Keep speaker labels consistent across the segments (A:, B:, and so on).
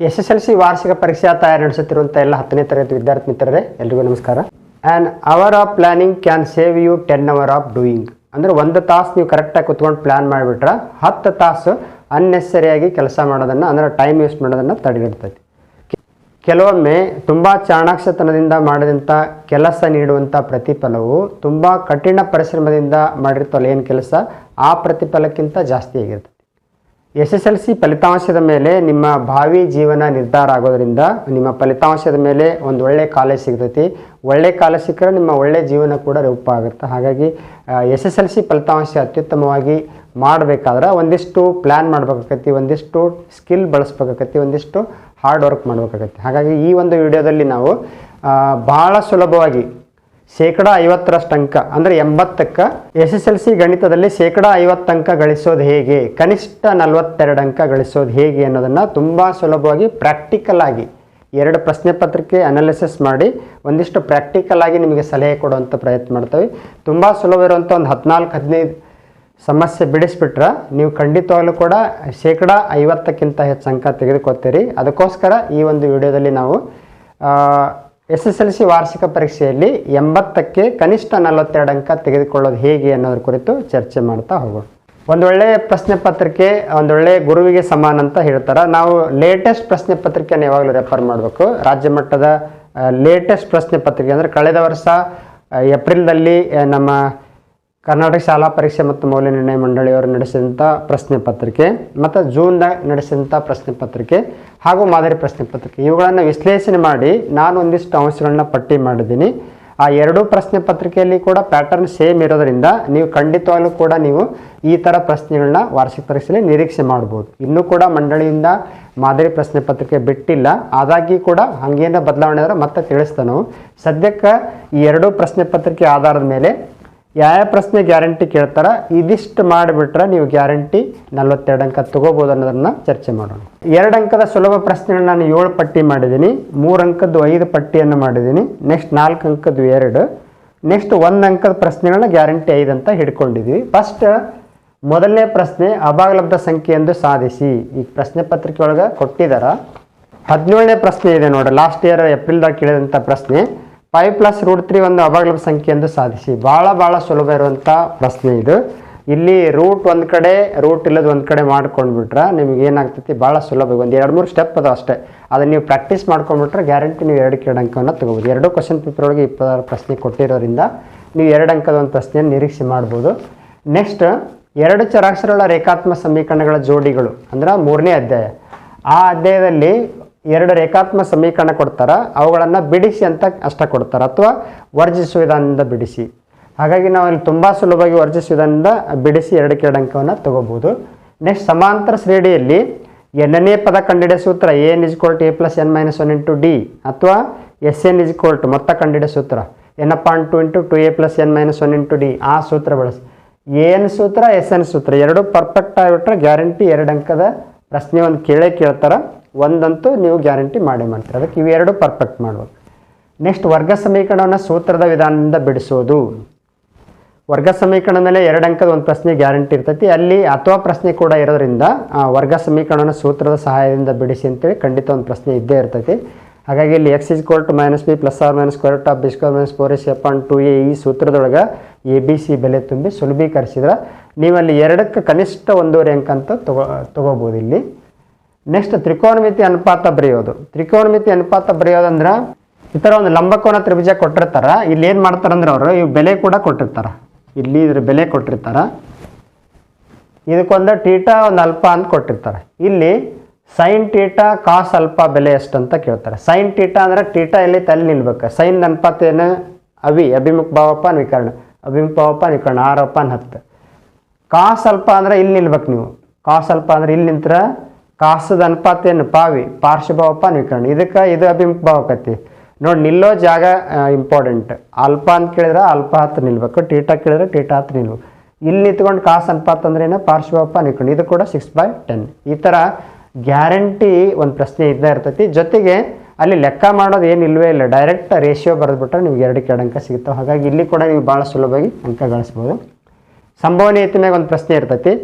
A: S S L C ವಾರ್ಷಿಕ ಪರೀಕ್ಷಾ ತಯಾರಿ ನಡೆಸುತ್ತಿರುವಂಥ ಎಲ್ಲ ಹತ್ತನೇ ತರಗತಿ ವಿದ್ಯಾರ್ಥಿ ಮಿತ್ರರೇ, ಎಲ್ರಿಗೂ ನಮಸ್ಕಾರ. And hour of planning can save you ten hour of doing ಅಂದರೆ ಒಂದು ತಾಸು ನೀವು ಕರೆಕ್ಟಾಗಿ ಕುತ್ಕೊಂಡು ಪ್ಲ್ಯಾನ್ ಮಾಡಿಬಿಟ್ರೆ ಹತ್ತು ತಾಸು ಅನ್ನೆಸರಿಯಾಗಿ ಕೆಲಸ ಮಾಡೋದನ್ನು, ಅಂದರೆ ಟೈಮ್ ವೇಸ್ಟ್ ಮಾಡೋದನ್ನು ತಡೆಗಟ್ತೈತಿ. ಕೆಲವೊಮ್ಮೆ ತುಂಬ ಚಾಣಾಕ್ಷತನದಿಂದ ಮಾಡಿದಂಥ ಕೆಲಸ ನೀಡುವಂಥ ಪ್ರತಿಫಲವು ತುಂಬ ಕಠಿಣ ಪರಿಶ್ರಮದಿಂದ ಮಾಡಿರ್ತಲ್ಲ ಏನು ಕೆಲಸ? ಆ ಪ್ರತಿಫಲಕ್ಕಿಂತ ಜಾಸ್ತಿ ಆಗಿರ್ತದೆ ಎಸ್ ಎಸ್ ಎಲ್ ಸಿ ಫಲಿತಾಂಶದ ಮೇಲೆ ನಿಮ್ಮ ಭಾವಿ ಜೀವನ ನಿರ್ಧಾರ ಆಗೋದ್ರಿಂದ ನಿಮ್ಮ ಫಲಿತಾಂಶದ ಮೇಲೆ ಒಂದು ಒಳ್ಳೆ ಕಾಲೇಜ್ ಸಿಗ್ತೈತಿ. ಒಳ್ಳೆ ಕಾಲೇಜ್ ಸಿಕ್ಕರೆ ನಿಮ್ಮ ಒಳ್ಳೆ ಜೀವನ ಕೂಡ ರೂಪ ಆಗುತ್ತೆ. ಹಾಗಾಗಿ ಎಸ್ ಎಸ್ ಎಲ್ ಸಿ ಫಲಿತಾಂಶ ಅತ್ಯುತ್ತಮವಾಗಿ ಮಾಡಬೇಕಾದ್ರೆ ಒಂದಿಷ್ಟು ಪ್ಲ್ಯಾನ್ ಮಾಡ್ಬೇಕಾಗತ್ತಿ, ಒಂದಿಷ್ಟು ಸ್ಕಿಲ್ ಬಳಸ್ಬೇಕಾಗತ್ತಿ, ಒಂದಿಷ್ಟು ಹಾರ್ಡ್ ವರ್ಕ್ ಮಾಡ್ಬೇಕಾಗತ್ತೆ. ಹಾಗಾಗಿ ಈ ಒಂದು ವಿಡಿಯೋದಲ್ಲಿ ನಾವು ಭಾಳ ಸುಲಭವಾಗಿ ಶೇಕಡ ಐವತ್ತರಷ್ಟು ಅಂಕ, ಅಂದರೆ ಎಂಬತ್ತಕ್ಕ ಎಸ್ ಎಸ್ ಎಲ್ ಸಿ ಗಣಿತದಲ್ಲಿ ಶೇಕಡ ಐವತ್ತು ಅಂಕ ಗಳಿಸೋದು ಹೇಗೆ? ಕನಿಷ್ಠ ನಲವತ್ತೆರಡು ಅಂಕ ಗಳಿಸೋದು ಹೇಗೆ ಅನ್ನೋದನ್ನು ತುಂಬ ಸುಲಭವಾಗಿ ಪ್ರಾಕ್ಟಿಕಲ್ ಆಗಿ ಎರಡು ಪ್ರಶ್ನೆ ಪತ್ರಿಕೆ ಅನಾಲಿಸಿಸ್ ಮಾಡಿ ಒಂದಿಷ್ಟು ಪ್ರಾಕ್ಟಿಕಲ್ ಆಗಿ ನಿಮಗೆ ಸಲಹೆ ಕೊಡುವಂಥ ಪ್ರಯತ್ನ ಮಾಡ್ತೇವೆ. ತುಂಬ ಸುಲಭ ಇರುವಂಥ ಒಂದು ಹದಿನಾಲ್ಕು, ಹದಿನೈದು ಸಮಸ್ಯೆ ಬಿಡಿಸ್ಬಿಟ್ರೆ ನೀವು ಖಂಡಿತವಾಗಲೂ ಕೂಡ ಶೇಕಡ ಐವತ್ತಕ್ಕಿಂತ ಹೆಚ್ಚು ಅಂಕ ತೆಗೆದುಕೊತೀರಿ. ಅದಕ್ಕೋಸ್ಕರ ಈ ಒಂದು ವಿಡಿಯೋದಲ್ಲಿ ನಾವು ಎಸ್ ಎಸ್ ಎಲ್ ಸಿ ವಾರ್ಷಿಕ ಪರೀಕ್ಷೆಯಲ್ಲಿ ಎಂಬತ್ತಕ್ಕೆ ಕನಿಷ್ಠ ನಲವತ್ತೆರಡು ಅಂಕ ತೆಗೆದುಕೊಳ್ಳೋದು ಹೇಗೆ ಅನ್ನೋದ್ರ ಕುರಿತು ಚರ್ಚೆ ಮಾಡ್ತಾ ಹೋಗೋಣ. ಒಂದೊಳ್ಳೆ ಪ್ರಶ್ನೆ ಪತ್ರಿಕೆ ಒಂದೊಳ್ಳೆ ಗುರುವಿಗೆ ಸಮಾನ ಅಂತ ಹೇಳ್ತಾರೆ. ನಾವು ಲೇಟೆಸ್ಟ್ ಪ್ರಶ್ನೆ ಪತ್ರಿಕೆಯನ್ನು ಯಾವಾಗಲೂ ರೆಫರ್ ಮಾಡಬೇಕು. ರಾಜ್ಯ ಮಟ್ಟದ ಲೇಟೆಸ್ಟ್ ಪ್ರಶ್ನೆ ಪತ್ರಿಕೆ ಅಂದರೆ ಕಳೆದ ವರ್ಷ ಏಪ್ರಿಲ್ನಲ್ಲಿ ನಮ್ಮ ಕರ್ನಾಟಕ ಶಾಲಾ ಪರೀಕ್ಷೆ ಮತ್ತು ಮೌಲ್ಯ ನಿರ್ಣಯ ಮಂಡಳಿಯವರು ನಡೆಸಿದಂಥ ಪ್ರಶ್ನೆ ಪತ್ರಿಕೆ ಮತ್ತು ಜೂನ್ದಾಗ ನಡೆಸಿದಂಥ ಪ್ರಶ್ನೆ ಪತ್ರಿಕೆ ಹಾಗೂ ಮಾದರಿ ಪ್ರಶ್ನೆ ಪತ್ರಿಕೆ. ಇವುಗಳನ್ನು ವಿಶ್ಲೇಷಣೆ ಮಾಡಿ ನಾನು ಒಂದಿಷ್ಟು ಅಂಶಗಳನ್ನ ಪಟ್ಟಿ ಮಾಡಿದ್ದೀನಿ. ಆ ಎರಡೂ ಪ್ರಶ್ನೆ ಪತ್ರಿಕೆಯಲ್ಲಿ ಕೂಡ ಪ್ಯಾಟರ್ನ್ ಸೇಮ್ ಇರೋದರಿಂದ ನೀವು ಖಂಡಿತವಾಗ್ಲೂ ಕೂಡ ನೀವು ಈ ಥರ ಪ್ರಶ್ನೆಗಳನ್ನ ವಾರ್ಷಿಕ ಪರೀಕ್ಷೆಯಲ್ಲಿ ನಿರೀಕ್ಷೆ ಮಾಡ್ಬೋದು. ಇನ್ನೂ ಕೂಡ ಮಂಡಳಿಯಿಂದ ಮಾದರಿ ಪ್ರಶ್ನೆ ಪತ್ರಿಕೆ ಬಿಟ್ಟಿಲ್ಲ. ಆದಾಗ್ಯೂ ಕೂಡ ಹಂಗೇನ ಬದಲಾವಣೆ ಆದರೆ ಮತ್ತೆ ತಿಳಿಸ್ತಾನೆ. ಸದ್ಯಕ್ಕೆ ಈ ಎರಡೂ ಪ್ರಶ್ನೆ ಪತ್ರಿಕೆ ಆಧಾರದ ಮೇಲೆ ಯಾವ ಪ್ರಶ್ನೆ ಗ್ಯಾರಂಟಿ ಕೇಳ್ತಾರ ಇದಿಷ್ಟು ಮಾಡಿಬಿಟ್ರೆ ನೀವು ಗ್ಯಾರಂಟಿ ನಲ್ವತ್ತೆರಡು ಅಂಕ ತಗೋಬೋದು ಅನ್ನೋದನ್ನ ಚರ್ಚೆ ಮಾಡೋಣ. ಎರಡು ಅಂಕದ ಸುಲಭ ಪ್ರಶ್ನೆಗಳನ್ನ ನಾನು ಏಳು ಪಟ್ಟಿ ಮಾಡಿದ್ದೀನಿ ಮೂರು ಅಂಕದ್ದು ಐದು ಪಟ್ಟಿಯನ್ನು ಮಾಡಿದ್ದೀನಿ ನೆಕ್ಸ್ಟ್ ನಾಲ್ಕು ಅಂಕದ್ದು ಎರಡು ನೆಕ್ಸ್ಟ್ ಒಂದು ಅಂಕದ ಪ್ರಶ್ನೆಗಳನ್ನ ಗ್ಯಾರಂಟಿ ಐದು ಅಂತ ಹಿಡ್ಕೊಂಡಿದ್ವಿ. ಫಸ್ಟ್ ಮೊದಲನೇ ಪ್ರಶ್ನೆ ಅಭಾಗಲಬ್ಧ ಸಂಖ್ಯೆಯೆಂದು ಸಾಧಿಸಿ. ಈ ಪ್ರಶ್ನೆ ಪತ್ರಿಕೆ ಒಳಗೆ ಕೊಟ್ಟಿದ್ದಾರ ಹದಿನೇಳನೇ ಪ್ರಶ್ನೆ ಇದೆ ನೋಡಿ ಲಾಸ್ಟ್ ಇಯರ್ ಏಪ್ರಿಲ್ದಾಗ ಕೇಳಿದಂಥ ಪ್ರಶ್ನೆ. ಫೈವ್ ಪ್ಲಸ್ ರೂಟ್ ತ್ರೀ ಒಂದು ಅಭಾಗಲಭ ಸಂಖ್ಯೆ ಎಂದು ಸಾಧಿಸಿ. ಭಾಳ ಭಾಳ ಸುಲಭ ಇರುವಂಥ ಪ್ರಶ್ನೆ ಇದು. ಇಲ್ಲಿ ರೂಟ್ ಒಂದು ಕಡೆ ರೂಟ್ ಇಲ್ಲದ ಒಂದು ಕಡೆ ಮಾಡ್ಕೊಂಡ್ಬಿಟ್ರೆ ನಿಮ್ಗೆ ಏನಾಗ್ತೈತಿ? ಭಾಳ ಸುಲಭ. ಒಂದು ಎರಡು, ಮೂರು ಸ್ಟೆಪ್ ಅದು ಅಷ್ಟೇ. ಅದನ್ನು ನೀವು ಪ್ರಾಕ್ಟೀಸ್ ಮಾಡ್ಕೊಂಡ್ಬಿಟ್ರೆ ಗ್ಯಾರಂಟಿ ನೀವು ಎರಡು ಎರಡು ಅಂಕವನ್ನು ತಗೋಬೋದು. ಎರಡು ಕ್ವಶನ್ ಪೇಪರ್ ಒಳಗೆ ಇಪ್ಪತ್ತಾರು ಪ್ರಶ್ನೆ ಕೊಟ್ಟಿರೋದ್ರಿಂದ ನೀವು ಎರಡು ಅಂಕದ ಒಂದು ಪ್ರಶ್ನೆಯನ್ನು ನಿರೀಕ್ಷೆ ಮಾಡ್ಬೋದು. ನೆಕ್ಸ್ಟ್ ಎರಡು ಚರಾಕ್ಷರಗಳ ರೇಖಾತ್ಮಕ ಸಮೀಕರಣಗಳ ಜೋಡಿಗಳು. ಅಂದ್ರೆ ಮೂರನೇ ಅಧ್ಯಾಯ. ಆ ಅಧ್ಯಾಯದಲ್ಲಿ ಎರಡು ರೇಖಾತ್ಮಕ ಸಮೀಕರಣ ಕೊಡ್ತಾರ. ಅವುಗಳನ್ನು ಬಿಡಿಸಿ ಅಂತ ಅಷ್ಟ ಕೊಡ್ತಾರೆ. ಅಥವಾ ವರ್ಜಿಸುವ ವಿಧಾನದಿಂದ ಬಿಡಿಸಿ. ಹಾಗಾಗಿ ನಾವು ಇಲ್ಲಿ ತುಂಬ ಸುಲಭವಾಗಿ ವರ್ಜಿಸುವ ವಿಧಾನದಿಂದ ಬಿಡಿಸಿ ಎರಡು ಅಂಕವನ್ನು ತಗೋಬೋದು ನೆಕ್ಸ್ಟ್ ಸಮಾಂತರ ಶ್ರೇಣಿಯಲ್ಲಿ ಎನ್ನನೇ ಪದ ಕಂಡಿಡಿಯ ಸೂತ್ರ n is equal to a plus n minus one into d ಅಥವಾ S n is equal to ಮೊತ್ತ ಕಂಡಿಡಿಯ ಸೂತ್ರ. N point two into two a plus n minus one into d ಆ ಸೂತ್ರ ಬಳಸಿ. ಎನ್ ಸೂತ್ರ ಎಸ್ ಎನ್ ಸೂತ್ರ. ಎರಡು ಪರ್ಫೆಕ್ಟ್ ಆಗಿಬಿಟ್ರೆ ಗ್ಯಾರಂಟಿ ಎರಡು ಅಂಕದ ಪ್ರಶ್ನೆ ಒಂದು ಕೇಳೇ ಕೇಳ್ತಾರ. ಒಂದಂತೂ ನೀವು ಗ್ಯಾರಂಟಿ ಮಾಡೇ ಮಾಡ್ತೀರ. ಅದಕ್ಕೆ ಇವೆರಡು ಪರ್ಫೆಕ್ಟ್ ಮಾಡಬೇಕು. ನೆಕ್ಸ್ಟ್ ವರ್ಗ ಸಮೀಕರಣವನ್ನು ಸೂತ್ರದ ವಿಧಾನದಿಂದ ಬಿಡಿಸೋದು. ವರ್ಗ ಸಮೀಕರಣ ಮೇಲೆ ಎರಡು ಅಂಕದ ಒಂದು ಪ್ರಶ್ನೆ ಗ್ಯಾರಂಟಿ ಇರ್ತೈತಿ. ಅಲ್ಲಿ ಅಥವಾ ಪ್ರಶ್ನೆ ಕೂಡ ಇರೋದ್ರಿಂದ ವರ್ಗ ಸಮೀಕರಣನ ಸೂತ್ರದ ಸಹಾಯದಿಂದ ಬಿಡಿಸಿ ಅಂತೇಳಿ ಖಂಡಿತ ಒಂದು ಪ್ರಶ್ನೆ ಇದ್ದೇ ಇರ್ತೈತಿ. ಹಾಗಾಗಿ ಇಲ್ಲಿ x is equal to minus b plus or minus square of b square minus four two a ಈ ಸೂತ್ರದೊಳಗೆ ಎ ಬಿ ಸಿ ಬೆಲೆ ತುಂಬಿ ಸುಲಭೀಕರಿಸಿದ್ರೆ. ನೀವಲ್ಲಿ ಎರಡಕ್ಕೆ ಕನಿಷ್ಠ ಒಂದೂವರೆ ಅಂಕ ಅಂತ ತಗೋ, ತಗೋಬೋದು ಇಲ್ಲಿ. ನೆಕ್ಸ್ಟ್ ತ್ರಿಕೋನಮಿತಿ ಅನುಪಾತ ಬರೆಯೋದು. ತ್ರಿಕೋನಮಿತಿ ಅನುಪಾತ ಬರೆಯೋದಂದ್ರೆ ಈ ಥರ ಒಂದು ಲಂಬಕೋನ ತ್ರಿಭುಜ ಕೊಟ್ಟಿರ್ತಾರೆ. ಇಲ್ಲಿ ಏನು ಮಾಡ್ತಾರಂದ್ರೆ ಅವರು, ಇವು ಬೆಲೆ ಕೂಡ ಕೊಟ್ಟಿರ್ತಾರೆ. ಇಲ್ಲಿ ಇದ್ರ ಬೆಲೆ ಕೊಟ್ಟಿರ್ತಾರೆ. ಇದಕ್ಕೊಂದು ಟೀಟಾ ಒಂದು ಅಲ್ಪ ಅಂತ ಕೊಟ್ಟಿರ್ತಾರೆ. ಇಲ್ಲಿ ಸೈನ್ ಟೀಟಾ ಕಾಸ್ ಅಲ್ಪ ಬೆಲೆ ಎಷ್ಟು ಅಂತ ಕೇಳ್ತಾರೆ. ಸೈನ್ ಟೀಟಾ ಅಂದ್ರೆ ಟೀಟಾ ಇಲ್ಲಿ ತಲೆ ನಿಲ್ಬೇಕು? ಸೈನ್ ಅನುಪಾತ ಏನು? ಅವಿ, ಅಭಿಮುಖ ಭಾವಪ್ಪ ವಿಕರಣ. ಅಭಿಮುಖ ಭಾವಪ್ಪ ವಿಕರಣ ಆರಪ್ಪ ಹತ್ತು. ಕಾಸ್ ಅಲ್ಪ ಅಂದ್ರೆ ಇಲ್ಲಿ ನಿಲ್ಬೇಕು ನೀವು. ಕಾಸ್ ಅಲ್ಪ ಅಂದ್ರೆ ಇಲ್ಲಿ ನಿಂತ್ರ ಕಾಸದ ಅನುಪಾತ ಏನು ಪಾವಿ ಪಾರ್ಶ್ವಭಾವಪ್ಪ ವಿಕರ್ಣ ಇದಕ್ಕೆ ಇದು ಅಭಿಮುಖ ನೋಡಿ ನಿಲ್ಲೋ ಜಾಗ ಇಂಪಾರ್ಟೆಂಟ್ ಅಲ್ಪ ಅಂತ ಕೇಳಿದ್ರೆ ಅಲ್ಪ ಹತ್ರ ನಿಲ್ಬೇಕು. ಟೀಟಾ ಕೇಳಿದ್ರೆ ಟೀಟಾ ಹತ್ರ ನಿಲ್ಬೇಕು. ಇಲ್ಲಿ ನಿಂತ್ಕೊಂಡು ಕಾಸು ಅನುಪಾತ ಅಂದ್ರೆ ಏನು? ಪಾರ್ಶ್ವಭಾವಪ್ಪ ನಿಲ್ಕೊಂಡು ಇದು ಕೂಡ ಸಿಕ್ಸ್ ಬೈ ಟೆನ್ ಈ ಥರ ಗ್ಯಾರಂಟಿ ಒಂದು ಪ್ರಶ್ನೆ ಇದ್ದೇ ಇರ್ತೈತಿ. ಜೊತೆಗೆ ಅಲ್ಲಿ ಲೆಕ್ಕ ಮಾಡೋದು ಏನು ಇಲ್ಲ. ಡೈರೆಕ್ಟ್ ರೇಷಿಯೋ ಬರೆದ್ಬಿಟ್ರೆ ನಿಮ್ಗೆ ಎರಡು ಎರಡು ಅಂಕ ಸಿಗ್ತಾವೆ ಹಾಗಾಗಿ ಇಲ್ಲಿ ಕೂಡ ನೀವು ಭಾಳ ಸುಲಭವಾಗಿ ಅಂಕ ಗಳಿಸ್ಬೋದು. ಸಂಭವನೀಯತೆ ಮ್ಯಾಗ ಒಂದು ಪ್ರಶ್ನೆ ಇರ್ತೈತಿ.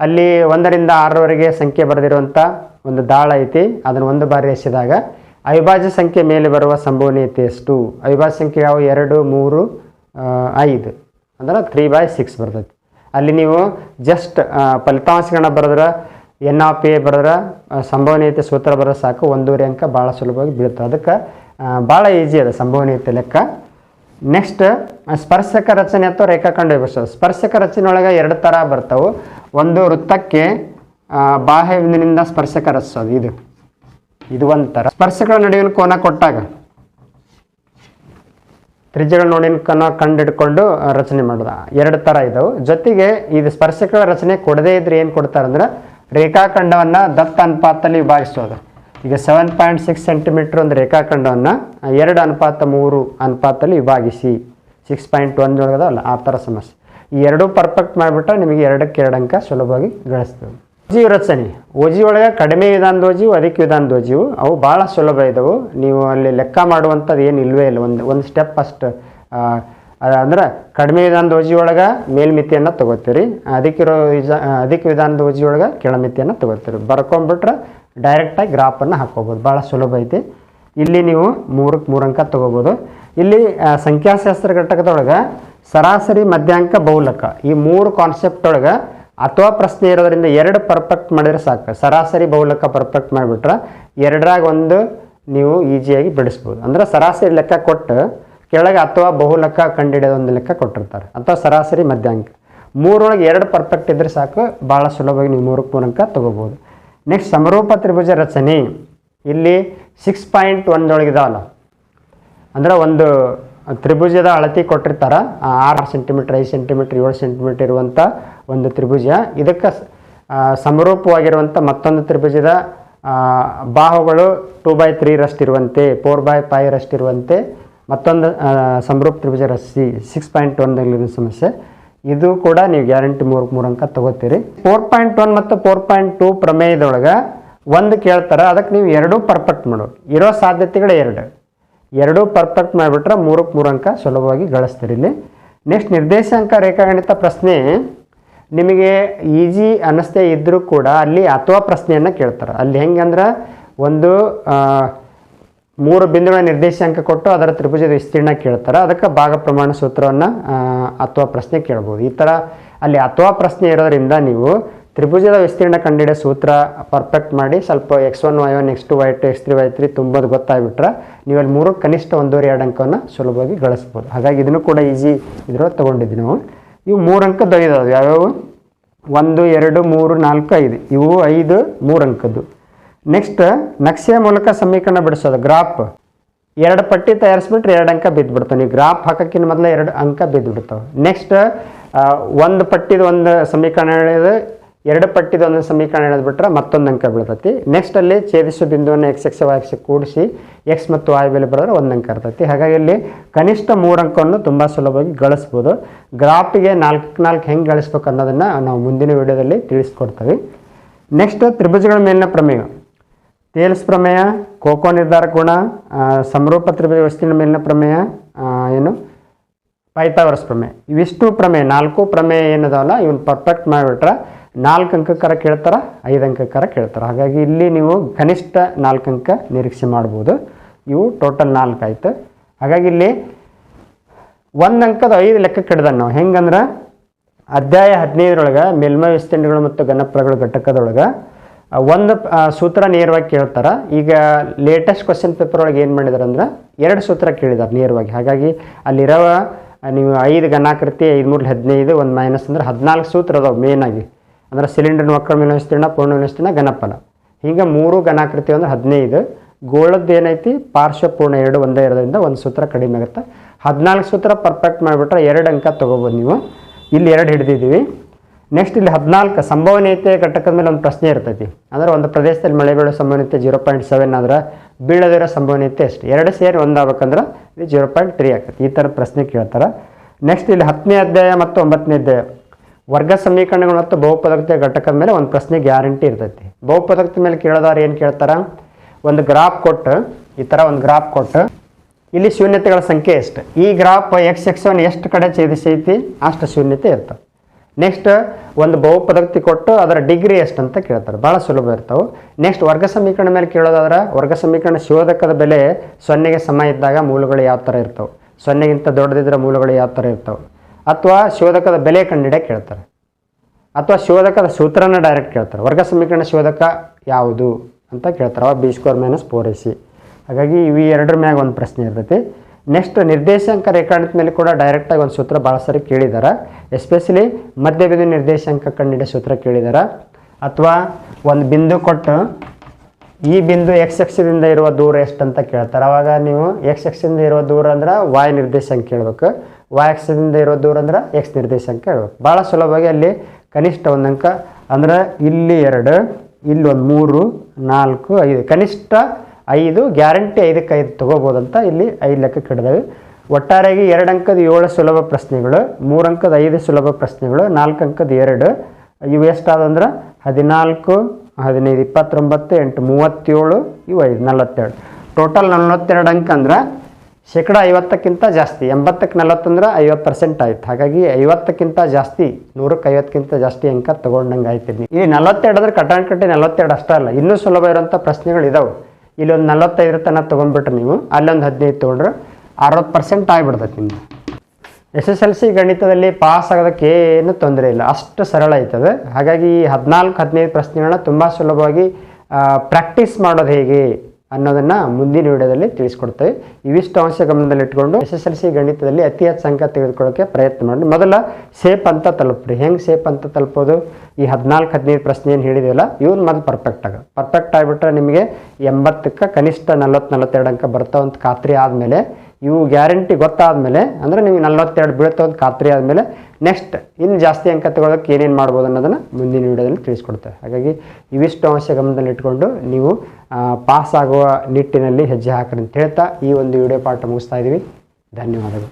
A: ಅಲ್ಲಿ ಒಂದರಿಂದ ಆರರವರೆಗೆ ಸಂಖ್ಯೆ ಬರೆದಿರುವಂಥ ಒಂದು ದಾಳ ಐತಿ. ಅದನ್ನು ಒಂದು ಬಾರಿ ಎಸೆದಾಗ ಅವಿಭಾಜ್ಯ ಸಂಖ್ಯೆ ಮೇಲೆ ಬರುವ ಸಂಭವನೀಯತೆ ಎಷ್ಟು? ಅವಿಭಾಜ್ಯ ಸಂಖ್ಯೆ ಯಾವ? ಎರಡು, ಮೂರು ಐದು. ಅಂದ್ರೆ ತ್ರೀ ಬೈ ಸಿಕ್ಸ್ ಬರ್ತೈತಿ. ಅಲ್ಲಿ ನೀವು ಜಸ್ಟ್ ಫಲಿತಾಂಶಗಳನ್ನ ಬರೆದ್ರೆ ಎನ್ ಆಫ್ ಎ ಬರೆದ್ರೆ ಸಂಭವನೀಯತೆ ಸೂತ್ರ ಬರೋದು ಸಾಕು. ಒಂದೂವರೆ ಅಂಕ ಭಾಳ ಸುಲಭವಾಗಿ ಬೀಳುತ್ತೆ. ಅದಕ್ಕೆ ಭಾಳ ಈಜಿ ಅದ ಸಂಭವನೀಯತೆ ಲೆಕ್ಕ. ನೆಕ್ಸ್ಟ್ ಸ್ಪರ್ಶಕ ರಚನೆ ಅಥವಾ ರೇಖಾಖಂಡ ವಿಭಜಿಸೋದು ಸ್ಪರ್ಶಕ ರಚನೆ ಒಳಗೆ ಎರಡು ಥರ ಬರ್ತಾವೆ. ಒಂದು ವೃತ್ತಕ್ಕೆ ಬಾಹ್ಯವಿಂದಿನಿಂದ ಸ್ಪರ್ಶಕ ರಚಿಸೋದು ಇದು. ಇದು ಒಂಥರ ಥರ ಸ್ಪರ್ಶಗಳ ನಡುವಿನ ಕೋನ ಕೊಟ್ಟಾಗ, ತ್ರಿಜ್ಯಗಳ ನೋಡಿನ ಕೋನ ಕಂಡಿಡ್ಕೊಂಡು ರಚನೆ ಮಾಡೋದು. ಎರಡು ಥರ ಇದಾವೆ. ಜೊತೆಗೆ ಇದು ಸ್ಪರ್ಶಕಗಳ ರಚನೆ ಕೊಡದೇ ಇದ್ರೆ ಏನು ಕೊಡ್ತಾರಂದ್ರೆ ರೇಖಾಖಂಡವನ್ನು ದತ್ತ ಅನುಪಾತದಲ್ಲಿ ವಿಭಾಗಿಸೋದು ಈಗ ಸೆವೆನ್ ಪಾಯಿಂಟ್ ಸಿಕ್ಸ್ ಸೆಂಟಿಮೀಟ್ರ್ ಒಂದು ರೇಖಾಖಂಡವನ್ನು ಎರಡು ಅನುಪಾತ ಮೂರು ಅನುಪಾತದಲ್ಲಿ ವಿಭಾಗಿಸಿ ಸಿಕ್ಸ್ ಪಾಯಿಂಟ್ ಒನ್ ಆ ಥರ ಸಮಸ್ಯೆ. ಈ ಎರಡೂ ಪರ್ಫೆಕ್ಟ್ ಮಾಡಿಬಿಟ್ರೆ ನಿಮಗೆ ಎರಡಕ್ಕೆ ಎರಡು ಅಂಕ ಸುಲಭವಾಗಿ ಗಳಿಸ್ತೇವೆ ಓಜಿ ರಚನೆ ಓಜಿ ಒಳಗೆ ಕಡಿಮೆ ವಿಧಾನದ ಓಜಿವು ಅಧಿಕ ವಿಧಾನದ ಓಜಿವು ಅವು ಭಾಳ ಸುಲಭ ಇದ್ದವು. ನೀವು ಅಲ್ಲಿ ಲೆಕ್ಕ ಮಾಡುವಂಥದ್ದು ಏನು ಇಲ್ಲವೇ ಇಲ್ಲ. ಒಂದು ಒಂದು ಸ್ಟೆಪ್ ಅಷ್ಟು ಅಂದ್ರೆ ಕಡಿಮೆ ವಿಧಾನದ ಓಜಿ ಒಳಗೆ ಮೇಲ್ಮಿತಿಯನ್ನು ತಗೋತೀರಿ. ಅದಕ್ಕಿರೋ ವಿಜ ಅಧಿಕ ವಿಧಾನದ ಓಜಿ ಒಳಗೆ ಕೆಳಮಿತಿಯನ್ನು ತಗೋತೀರಿ. ಬರ್ಕೊಂಬಿಟ್ರೆ ಡೈರೆಕ್ಟಾಗಿ ಗ್ರಾಪನ್ನು ಹಾಕ್ಕೋಬೋದು. ಭಾಳ ಸುಲಭ ಐತಿ. ಇಲ್ಲಿ ನೀವು ಮೂರಕ್ಕೆ ಮೂರು ಅಂಕ ತಗೋಬೋದು. ಇಲ್ಲಿ ಸಂಖ್ಯಾಶಾಸ್ತ್ರ ಘಟಕದೊಳಗೆ ಸರಾಸರಿ ಮಧ್ಯಾಂಕ ಬಹುಲಕ. ಈ ಮೂರು ಕಾನ್ಸೆಪ್ಟ್ ಒಳಗೆ ಅಥವಾ ಪ್ರಶ್ನೆ ಇರೋದ್ರಿಂದ ಎರಡು ಪರ್ಫೆಕ್ಟ್ ಮಾಡಿದ್ರೆ ಸಾಕು. ಸರಾಸರಿ ಬಹುಲಕ ಪರ್ಫೆಕ್ಟ್ ಮಾಡಿಬಿಟ್ರೆ ಎರಡರಾಗ ಒಂದು ನೀವು ಈಸಿಯಾಗಿ ಬಿಡಿಸ್ಬೋದು. ಅಂದ್ರೆ ಸರಾಸರಿ ಲೆಕ್ಕ ಕೊಟ್ಟು ಕೆಳಗೆ ಅಥವಾ ಬಹುಲಕ ಕಂಡುಹಿಡಿಯೋದು ಒಂದು ಲೆಕ್ಕ ಕೊಟ್ಟಿರ್ತಾರೆ. ಅಥವಾ ಸರಾಸರಿ ಮಧ್ಯಾಂಕ. ಮೂರೊಳಗೆ ಎರಡು ಪರ್ಫೆಕ್ಟ್ ಇದ್ದರೆ ಸಾಕು. ಭಾಳ ಸುಲಭವಾಗಿ ನೀವು ಮೂರಕ್ಕೆ ಮೂರು ಅಂಕ ತಗೋಬೋದು. ನೆಕ್ಸ್ಟ್ ಸಮರೂಪ ತ್ರಿಭುಜ ರಚನೆ. ಇಲ್ಲಿ ಸಿಕ್ಸ್ ಪಾಯಿಂಟ್ ಒಂದೊಳಗಿದಾವಲ್ಲ. ಅಂದ್ರೆ ಒಂದು ತ್ರಿಭುಜದ ಅಳತೆ ಕೊಟ್ಟಿರ್ತಾರೆ. ಆರು ಸೆಂಟಿಮೀಟ್ರ್, ಐದು ಸೆಂಟಿಮೀಟ್ರ್, ಏಳು ಸೆಂಟಿಮೀಟ್ರ್ ಇರುವಂಥ ಒಂದು ತ್ರಿಭುಜ. ಇದಕ್ಕೆ ಸಮರೂಪವಾಗಿರುವಂಥ ಮತ್ತೊಂದು ತ್ರಿಭುಜದ ಬಾಹುಗಳು ಟೂ ಬೈ ತ್ರೀರಷ್ಟಿರುವಂತೆ ಫೋರ್ ಬೈ ಫೈವ್ರಷ್ಟಿರುವಂತೆ ಮತ್ತೊಂದು ಸಮರೂಪ ತ್ರಿಭುಜ ರಸ್ಸಿ ಸಿಕ್ಸ್ ಪಾಯಿಂಟ್ ಒನ್ ಸಮಸ್ಯೆ. ಇದು ಕೂಡ ನೀವು ಗ್ಯಾರಂಟಿ ಮೂರು ಮೂರು ಅಂಕ ತೊಗೋತೀರಿ. ಫೋರ್ ಪಾಯಿಂಟ್ ಒನ್ ಮತ್ತು ಫೋರ್ ಪಾಯಿಂಟ್ ಟೂ ಪ್ರಮೇಯದೊಳಗೆ ಒಂದು ಕೇಳ್ತಾರೆ ಅದಕ್ಕೆ ನೀವು ಎರಡೂ ಪರ್ಫೆಕ್ಟ್ ಮಾಡೋದು ಇರೋ ಸಾಧ್ಯತೆಗಳು ಎರಡು. ಎರಡೂ ಪರ್ಫೆಕ್ಟ್ ಮಾಡಿಬಿಟ್ರೆ ಮೂರಕ್ಕೆ ಮೂರು ಅಂಕ ಸುಲಭವಾಗಿ ಗಳಿಸ್ತೀರಿ ಇಲ್ಲಿ. ನೆಕ್ಸ್ಟ್ ನಿರ್ದೇಶಾಂಕ ರೇಖಾಗಣಿತ ಪ್ರಶ್ನೆ. ನಿಮಗೆ ಈಜಿ ಅನ್ನಿಸ್ತೇ ಇದ್ದರೂ ಕೂಡ ಅಲ್ಲಿ ಅಥವಾ ಪ್ರಶ್ನೆಯನ್ನು ಕೇಳ್ತಾರೆ. ಅಲ್ಲಿ ಹೆಂಗಂದ್ರೆ ಒಂದು ಮೂರು ಬಿಂದುಗಳ ನಿರ್ದೇಶಾಂಕ ಕೊಟ್ಟು ಅದರ ತ್ರಿಭುಜದ ವಿಸ್ತೀರ್ಣ ಕೇಳ್ತಾರೆ. ಅದಕ್ಕೆ ಭಾಗ ಪ್ರಮಾಣ ಸೂತ್ರವನ್ನು ಅಥವಾ ಪ್ರಶ್ನೆ ಕೇಳ್ಬೋದು. ಈ ಥರ ಅಲ್ಲಿ ಅಥವಾ ಪ್ರಶ್ನೆ ಇರೋದರಿಂದ ನೀವು ತ್ರಿಭುಜದ ವಿಸ್ತೀರ್ಣ ಕಂಡಿಡಿಯೋ ಸೂತ್ರ ಪರ್ಫೆಕ್ಟ್ ಮಾಡಿ ಸ್ವಲ್ಪ x one y one x two y two x three y three ತುಂಬೋದು ಗೊತ್ತಾಗ್ಬಿಟ್ರೆ ನೀವು ಅಲ್ಲಿ ಮೂರು ಕನಿಷ್ಠ ಒಂದೂವರೆ ಎರಡು ಅಂಕವನ್ನು ಸುಲಭವಾಗಿ ಗಳಿಸ್ಬೋದು. ಹಾಗಾಗಿ ಇದನ್ನು ಕೂಡ ಈಸಿ ಇದ್ರೊಳಗೆ ತೊಗೊಂಡಿದ್ವಿ ನಾವು. ಇವು ಮೂರು ಅಂಕ ಇದಾವೆ ಯಾವ್ಯಾವು? ಒಂದು, ಎರಡು, ಮೂರು, ನಾಲ್ಕು, ಐದು. ಇವು ಐದು, ಮೂರು ಅಂಕದ್ದು. ನೆಕ್ಸ್ಟ್ ನಕ್ಷೆಯ ಮೂಲಕ ಸಮೀಕರಣ ಬಿಡಿಸೋದು. ಗ್ರಾಫ್. ಎರಡು ಪಟ್ಟಿ ತಯಾರಿಸ್ಬಿಟ್ರೆ ಎರಡು ಅಂಕ ಬಿದ್ದುಬಿಡ್ತಾವೆ ನೀವು ಗ್ರಾಫ್ ಹಾಕೋಕ್ಕಿಂತ ಮೊದಲು ಎರಡು ಅಂಕ ಬಿದ್ದುಬಿಡ್ತಾವೆ ನೆಕ್ಸ್ಟ್ ಒಂದು ಪಟ್ಟಿದ ಒಂದು ಸಮೀಕರಣ ಹೇಳಿದ್ರೆ ಎರಡು ಪಟ್ಟಿದ ಒಂದು ಸಮೀಕರಣ ಹೇಳಿದ್ಬಿಟ್ರೆ ಮತ್ತೊಂದು ಅಂಕ ಬೀಳ್ತೈತಿ. ನೆಕ್ಸ್ಟ್ ಅಲ್ಲಿ ಛೇದಿಸುವ ಬಿಂದುವನ್ನು ಎಕ್ಸ್ ಎಕ್ಸ್ ಎಕ್ಸ್ ಕೂಡಿಸಿ ಎಕ್ಸ್ ಮತ್ತು ವಾಯ್ ಬೆಲೆ ಬರೆದ್ರೆ ಒಂದು ಅಂಕ ಇರ್ತೈತಿ. ಹಾಗಾಗಿ ಇಲ್ಲಿ ಕನಿಷ್ಠ ಮೂರು ಅಂಕವನ್ನು ತುಂಬ ಸುಲಭವಾಗಿ ಗಳಿಸ್ಬೋದು. ಗ್ರಾಫಿಗೆ ನಾಲ್ಕು ನಾಲ್ಕು ಹೆಂಗೆ ಗಳಿಸ್ಬೇಕು ಅನ್ನೋದನ್ನು ನಾವು ಮುಂದಿನ ವಿಡಿಯೋದಲ್ಲಿ ತಿಳಿಸ್ಕೊಡ್ತೀವಿ. ನೆಕ್ಸ್ಟ್ ತ್ರಿಭುಜಗಳ ಮೇಲಿನ ಪ್ರಮೇಯ. ತೇಲ್ಸ್ ಪ್ರಮೇಯ ಕೋಕೋ ನಿರ್ಧಾರ ಗುಣ ಸಮರೂಪ ತ್ರಿಭುಜ ವ್ಯವಸ್ಥೆಯ ಮೇಲಿನ ಪ್ರಮೇಯ ಏನು? ಪೈತಾವರ್ಸ್ ಪ್ರಮೇಯ. ಇವಿಷ್ಟು ಪ್ರಮೇಯ, ನಾಲ್ಕು ಪ್ರಮೇಯ ಏನದಾವಲ್ಲ ಇವನ್ನ ಪರ್ಫೆಕ್ಟ್ ಮಾಡಿಬಿಟ್ರೆ ನಾಲ್ಕು ಅಂಕಕ್ಕರ ಕೇಳ್ತಾರೆ, ಐದು ಅಂಕಕ್ಕರ ಕೇಳ್ತಾರೆ. ಹಾಗಾಗಿ ಇಲ್ಲಿ ನೀವು ಕನಿಷ್ಠ ನಾಲ್ಕು ಅಂಕ ನಿರೀಕ್ಷೆ ಮಾಡ್ಬೋದು. ಇವು ಟೋಟಲ್ ನಾಲ್ಕು ಆಯಿತು. ಹಾಗಾಗಿ ಇಲ್ಲಿ ಒಂದು ಅಂಕದ ಐದು ಲೆಕ್ಕ ಕೆಡ್ದ ನಾವು. ಹೆಂಗಂದ್ರೆ ಅಧ್ಯಾಯ ಹದಿನೈದರೊಳಗೆ ಮೇಲ್ಮ ವಿಸ್ತೀರ್ಣಗಳು ಮತ್ತು ಘನಪ್ರಗಳ ಘಟಕದೊಳಗೆ ಒಂದು ಸೂತ್ರ ನೇರವಾಗಿ ಕೇಳ್ತಾರೆ. ಈಗ ಲೇಟೆಸ್ಟ್ ಕ್ವಶನ್ ಪೇಪರ್ ಒಳಗೆ ಏನು ಮಾಡಿದಾರೆ ಅಂದ್ರೆ ಎರಡು ಸೂತ್ರ ಕೇಳಿದ್ದಾರೆ ನೇರವಾಗಿ. ಹಾಗಾಗಿ ಅಲ್ಲಿರೋ ನೀವು ಐದು ಘನಾಕೃತಿ ಐದು ಮೂರು ಹದಿನೈದು, ಒಂದು ಮೈನಸ್ ಅಂದ್ರೆ ಹದಿನಾಲ್ಕು ಸೂತ್ರ ಅದಾವೆ ಮೇನಾಗಿ ಅಂದ್ರೆ ಸಿಲಿಂಡರ್ನ ಮೇಲಿನ ವಿಸ್ತೀರ್ಣ ಪೂರ್ಣ ವಿಸ್ತೀರ್ಣ ಘನಫಲ. ಹೀಗೆ ಮೂರು ಘನಾಕೃತಿ ಅಂದ್ರೆ ಹದಿನೈದು. ಗೋಳದ್ದು ಏನೈತಿ? ಪಾರ್ಶ್ವಪೂರ್ಣ ಎರಡು, ಒಂದೇ ಇರೋದ್ರಿಂದ ಒಂದು ಸೂತ್ರ ಕಡಿಮೆ ಆಗುತ್ತೆ. ಹದಿನಾಲ್ಕು ಸೂತ್ರ ಪರ್ಫೆಕ್ಟ್ ಮಾಡಿಬಿಟ್ರೆ ಎರಡು ಅಂಕ ತೊಗೋಬೋದು ನೀವು. ಇಲ್ಲಿ ಎರಡು ಹಿಡಿದಿದ್ದೀವಿ. ನೆಕ್ಸ್ಟ್ ಇಲ್ಲಿ ಹದಿನಾಲ್ಕು, ಸಂಭವನೀಯತೆ ಘಟಕದ ಮೇಲೆ ಒಂದು ಪ್ರಶ್ನೆ ಇರ್ತೈತಿ. ಅಂದ್ರೆ ಒಂದು ಪ್ರದೇಶದಲ್ಲಿ ಮಳೆ ಬೀಳೋ ಸಂಭವನೀಯತೆ ಜೀರೋ ಪಾಯಿಂಟ್ ಸೆವೆನ್ ಆದ್ರೆ ಬೀಳದಿರೋ ಸಂಭವನೀಯತೆ ಎಷ್ಟು? ಎರಡು ಸೇರಿ ಒಂದಾಗಬೇಕಂದ್ರೆ ಇದು ಜೀರೋ ಪಾಯಿಂಟ್ ತ್ರೀ ಆಗ್ತೈತಿ. ಈ ಥರ ಪ್ರಶ್ನೆ ಕೇಳ್ತಾರೆ. ನೆಕ್ಸ್ಟ್ ಇಲ್ಲಿ ಹತ್ತನೇ ಅಧ್ಯಾಯ ಮತ್ತು ಒಂಬತ್ತನೇ ಅಧ್ಯಾಯ. ವರ್ಗ ಸಮೀಕರಣಗಳು ಮತ್ತು ಬಹುಪದಕತೆ ಘಟಕದ ಮೇಲೆ ಒಂದು ಪ್ರಶ್ನೆ ಗ್ಯಾರಂಟಿ ಇರ್ತೈತಿ. ಬಹುಪದಕತೆ ಮೇಲೆ ಕೇಳೋದಾರ ಏನು ಕೇಳ್ತಾರ? ಒಂದು ಗ್ರಾಫ್ ಕೊಟ್ಟು, ಈ ಥರ ಒಂದು ಗ್ರಾಫ್ ಕೊಟ್ಟು. ಇಲ್ಲಿ ಶೂನ್ಯತೆಗಳ ಸಂಖ್ಯೆ ಎಷ್ಟು? ಈ ಗ್ರಾಫ್ ಎಕ್ಸ್ ಎಕ್ಸ್ ಒನ್ ಎಷ್ಟು ಕಡೆ ಛೇದಿಸೈತಿ? ಅಷ್ಟು ಶೂನ್ಯತೆ ಇರ್ತವೆ ನೆಕ್ಸ್ಟ್ ಒಂದು ಬಹುಪದಕ್ತಿ ಕೊಟ್ಟು ಅದರ ಡಿಗ್ರಿ ಎಷ್ಟು ಅಂತ ಕೇಳ್ತಾರೆ. ಭಾಳ ಸುಲಭ ಇರ್ತವೆ. ನೆಕ್ಸ್ಟ್ ವರ್ಗ ಸಮೀಕರಣ ಮೇಲೆ ಕೇಳೋದಾದ್ರೆ, ವರ್ಗ ಸಮೀಕರಣ ಶೋಧಕದ ಬೆಲೆ ಸೊನ್ನೆಗೆ ಸಮ ಇದ್ದಾಗ ಮೂಲಗಳು ಯಾವ ಥರ ಇರ್ತವೆ? ಸೊನ್ನೆಗಿಂತ ದೊಡ್ಡದಿದ್ರೆ ಮೂಲಗಳು ಯಾವ ಥರ ಇರ್ತವೆ? ಅಥವಾ ಶೋಧಕದ ಬೆಲೆ ಕಂಡಿಡೆ ಕೇಳ್ತಾರೆ. ಅಥವಾ ಶೋಧಕದ ಸೂತ್ರನ ಡೈರೆಕ್ಟ್ ಕೇಳ್ತಾರೆ. ವರ್ಗ ಸಮೀಕರಣ ಶೋಧಕ ಯಾವುದು ಅಂತ ಕೇಳ್ತಾರೆ. ಅವ b square minus four a c ಹಾಗಾಗಿ ಇವು ಎರಡರ ಮ್ಯಾಗ ಒಂದು ಪ್ರಶ್ನೆ ಇರ್ತೈತಿ. ನೆಕ್ಸ್ಟ್ ನಿರ್ದೇಶಾಂಕ ರೇಖಾಣಿತ ಮೇಲೆ ಕೂಡ ಡೈರೆಕ್ಟಾಗಿ ಒಂದು ಸೂತ್ರ ಭಾಳ ಸರಿ ಕೇಳಿದ್ದಾರೆ ಎಸ್ಪೆಷಲಿ ಮಧ್ಯ ಬಿಂದು ನಿರ್ದೇಶಾಂಕ ಕಂಡಿಡ ಸೂತ್ರ ಕೇಳಿದ್ದಾರೆ ಅಥವಾ ಒಂದು ಬಿಂದು ಕೊಟ್ಟು ಈ ಬಿಂದು ಎಕ್ಸ್ ಎಕ್ಸದಿಂದ ಇರುವ ದೂರ ಎಷ್ಟು ಅಂತ ಕೇಳ್ತಾರೆ. ಅವಾಗ ನೀವು ಎಕ್ಸ್ ಎಕ್ಸಿಂದ ಇರುವ ದೂರ ಅಂದ್ರೆ ವಾಯ್ ನಿರ್ದೇಶಾಂಕ ಕೇಳಬೇಕು ವಾಯ್ ಎಕ್ಸದಿಂದ ಇರೋ ದೂರ ಅಂದ್ರೆ ಎಕ್ಸ್ ನಿರ್ದೇಶಾಂಕ ಕೇಳಬೇಕು ಭಾಳ ಸುಲಭವಾಗಿ ಅಲ್ಲಿ ಕನಿಷ್ಠ ಒಂದು ಅಂಕ, ಅಂದ್ರೆ ಇಲ್ಲಿ ಎರಡು, ಇಲ್ಲಿ ಒಂದು ಮೂರು, ನಾಲ್ಕು, ಐದು. ಕನಿಷ್ಠ ಐದು, ಗ್ಯಾರಂಟಿ ಐದಕ್ಕೆ ಐದು ತೊಗೋಬೋದಂತ ಇಲ್ಲಿ ಐದು ಲೆಕ್ಕಕ್ಕೆ ಹಿಡಿದವೆ ಒಟ್ಟಾರೆಯಾಗಿ ಎರಡು ಅಂಕದ ಏಳು ಸುಲಭ ಪ್ರಶ್ನೆಗಳು, ಮೂರು ಅಂಕದ ಐದು ಸುಲಭ ಪ್ರಶ್ನೆಗಳು, ನಾಲ್ಕು ಅಂಕದ ಎರಡು, ಇವು ಎಷ್ಟಾದಂದ್ರೆ? ಹದಿನಾಲ್ಕು ಹದಿನೈದು, ಇಪ್ಪತ್ತೊಂಬತ್ತು, ಎಂಟು, ಮೂವತ್ತೇಳು, ಇವು ಐದು ನಲವತ್ತೆರಡು ಟೋಟಲ್ ನಲವತ್ತೆರಡು ಅಂಕ ಅಂದ್ರೆ ಶೇಕಡ ಐವತ್ತಕ್ಕಿಂತ ಜಾಸ್ತಿ, ಎಂಬತ್ತಕ್ಕೆ ನಲವತ್ತಂದ್ರೆ ಐವತ್ತು ಪರ್ಸೆಂಟ್ ಆಯ್ತು. ಹಾಗಾಗಿ ಐವತ್ತಕ್ಕಿಂತ ಜಾಸ್ತಿ, ನೂರಕ್ಕೆ ಐವತ್ತಕ್ಕಿಂತ ಜಾಸ್ತಿ ಅಂಕ ತೊಗೊಂಡಂಗೆ ಆಯ್ತು ಈ ನಲವತ್ತೆರಡು ಅಂದ್ರೆ ಕಟಾಣ್ ಕಟ್ಟಿ ನಲವತ್ತೆರಡು ಅಷ್ಟೇ ಅಲ್ಲ, ಇನ್ನೂ ಸುಲಭ ಇರೋಂಥ ಪ್ರಶ್ನೆಗಳು ಇದಾವೆ. ಇಲ್ಲಿ ಒಂದು ನಲವತ್ತೈದರ ತನಕ ತೊಗೊಂಡ್ಬಿಟ್ರೆ ನೀವು, ಅಲ್ಲೊಂದು ಹದಿನೈದು ತೊಗೊಂಡ್ರೆ, ಅರವತ್ತು ಪರ್ಸೆಂಟ್ ಆಗಿಬಿಡ್ತೈತೆ ನಿಮ್ದು. ಎಸ್ ಎಸ್ ಎಲ್ ಸಿ ಗಣಿತದಲ್ಲಿ ಪಾಸ್ ಆಗೋದಕ್ಕೆ ಏನು ತೊಂದರೆ ಇಲ್ಲ. ಅಷ್ಟು ಸರಳ ಆಯ್ತದೆ ಹಾಗಾಗಿ ಈ ಹದಿನಾಲ್ಕು, ಹದಿನೈದು ಪ್ರಶ್ನೆಗಳನ್ನ ತುಂಬ ಸುಲಭವಾಗಿ ಪ್ರಾಕ್ಟೀಸ್ ಮಾಡೋದು ಹೇಗೆ ಅನ್ನೋದನ್ನು ಮುಂದಿನ ವಿಡಿಯೋದಲ್ಲಿ ತಿಳಿಸ್ಕೊಡ್ತೇವೆ. ಇವಿಷ್ಟು ಅಂಶ ಗಮನದಲ್ಲಿಟ್ಕೊಂಡು ಎಸ್ ಎಸ್ ಎಲ್ ಸಿ ಗಣಿತದಲ್ಲಿ ಅತಿ ಹೆಚ್ಚು ಅಂಕ ತೆಗೆದುಕೊಳ್ಳೋಕ್ಕೆ ಪ್ರಯತ್ನ ಮಾಡಿ. ಮೊದಲ ಸೇಫ್ ಅಂತ ತಲುಪ್ರಿ ಹೆಂಗೆ ಸೇಫ್ ಅಂತ ತಲುಪೋದು? ಈ ಹದಿನಾಲ್ಕು, ಹದಿನೈದು ಪ್ರಶ್ನೆ ಏನು ಹೇಳಿದೆಯಲ್ಲ ಇವನು ಮೊದಲು ಪರ್ಫೆಕ್ಟ್ ಆಗ. ಪರ್ಫೆಕ್ಟ್ ಆಗಿಬಿಟ್ರೆ ನಿಮಗೆ ಎಂಬತ್ತಕ್ಕೆ ಕನಿಷ್ಠ ನಲ್ವತ್ತು, ನಲವತ್ತೆರಡು ಅಂಕ ಬರ್ತಾವಂತ ಖಾತ್ರಿ ಆದಮೇಲೆ ಇವು ಗ್ಯಾರಂಟಿ ಗೊತ್ತಾದಮೇಲೆ, ಅಂದರೆ ನಿಮಗೆ ನಲವತ್ತೆರಡು ಬೀಳುತ್ತೆ ಅಂತ ಖಾತ್ರಿ ಆದಮೇಲೆ ನೆಕ್ಸ್ಟ್ ಇನ್ನು ಜಾಸ್ತಿ ಅಂಕ ತಗೊಳ್ಳೋಕೆ ಏನೇನು ಮಾಡ್ಬೋದು ಅನ್ನೋದನ್ನು ಮುಂದಿನ ವಿಡಿಯೋದಲ್ಲಿ ತಿಳಿಸ್ಕೊಡ್ತೇವೆ. ಹಾಗಾಗಿ ಇವಿಷ್ಟು ಅಂಶ ಗಮನದಲ್ಲಿ ಇಟ್ಕೊಂಡು ನೀವು ಪಾಸ್ ಆಗುವ ನಿಟ್ಟಿನಲ್ಲಿ ಹೆಜ್ಜೆ ಹಾಕ್ರಿ ಅಂತ ಹೇಳ್ತಾ ಈ ಒಂದು ವಿಡಿಯೋ ಪಾಠ ಮುಗಿಸ್ತಾ ಇದ್ದೀವಿ ಧನ್ಯವಾದಗಳು.